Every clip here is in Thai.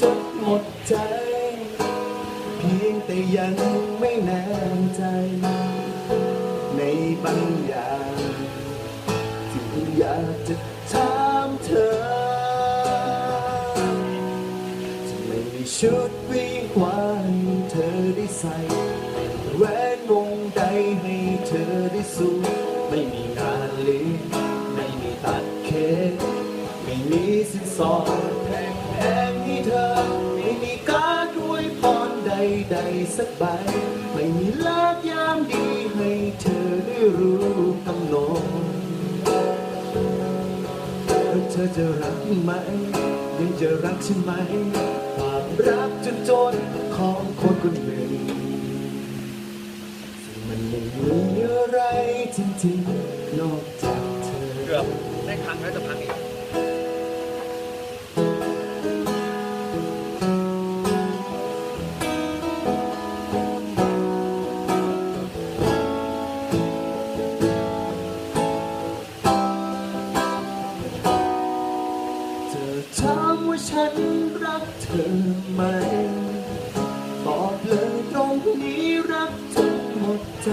จนหมดใจ เพียงแต่ยังไม่แน่ใจ ในบางอย่างที่อยากจะถามเธอจะไม่มีชุดวิวาให้เธอได้ใส่แหวนวงใดให้เธอได้สูไม่มีงานเลี้ยงไม่มีตัดเค้กไม่มีสินสอดแพง เธอ ไม่มีการดอวยพรใดๆสักใบ ไม่มีเลิกยามดีให้เธอได้รู้กำหนดแล้วเธอจะรักไหม ยังจะรักใช่ไหมความรักจนจนของคนคนหนึ่งซึ่งมันไม่มีอะไรจริงๆ นอกจากเธอ เกือบได้ครั้งแล้วจะพังอีก ฉันรักเธอไหมตอบเลยตรงนี้รักจนหมดใจ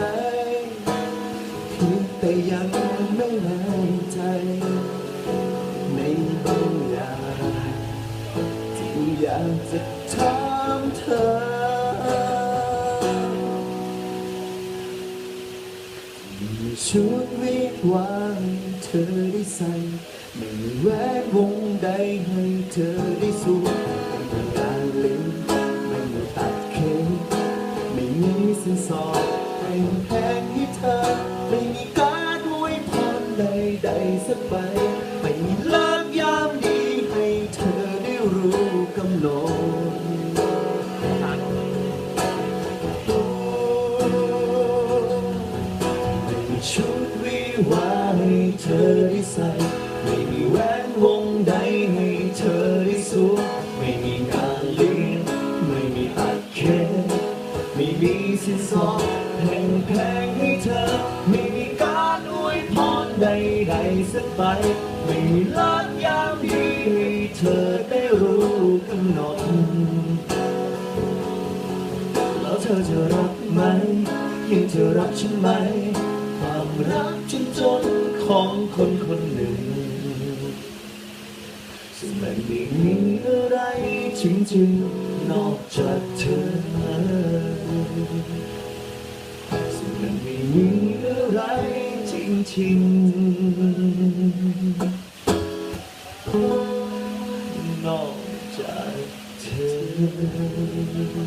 เพียงแต่ยังไม่แน่ใจ ในบางอย่างที่อยากจะถามเธอ มีชุดวิวาให้เธอได้ใส่ ไม่มีแหวนวงใดให้เธอได้สวมไม่มีงานเลี้ยงไม่มีตัดเค้กไม่มีสินสอดแพงแพงให้เธอ ไม่มีการอวยพรใดๆสักใบไม่มีเลิกยามดีให้เธอได้รู้กำหนดไม่มีชุดวิวาให้เธอได้ใส่ ไม่มีแหวนวงใดให้เธอได้สวมไม่มีงานเลี้ยงไม่มีตัดเค้กไม่มีสินสอดแพงแพงให้เธอ ไม่มีการอวยพรใดๆสักใบไม่มีลิกยามดีให้เธอได้รู้กำหนดแล้วเธอจะรักไหมยังจะรักฉันไหม ความรักจนจนของคนคนหนึ่ง มันไม่มีอะไรจริงๆนอกจากเธอซึ่งมันไม่มีอะไรจริงๆนอกจากเธอ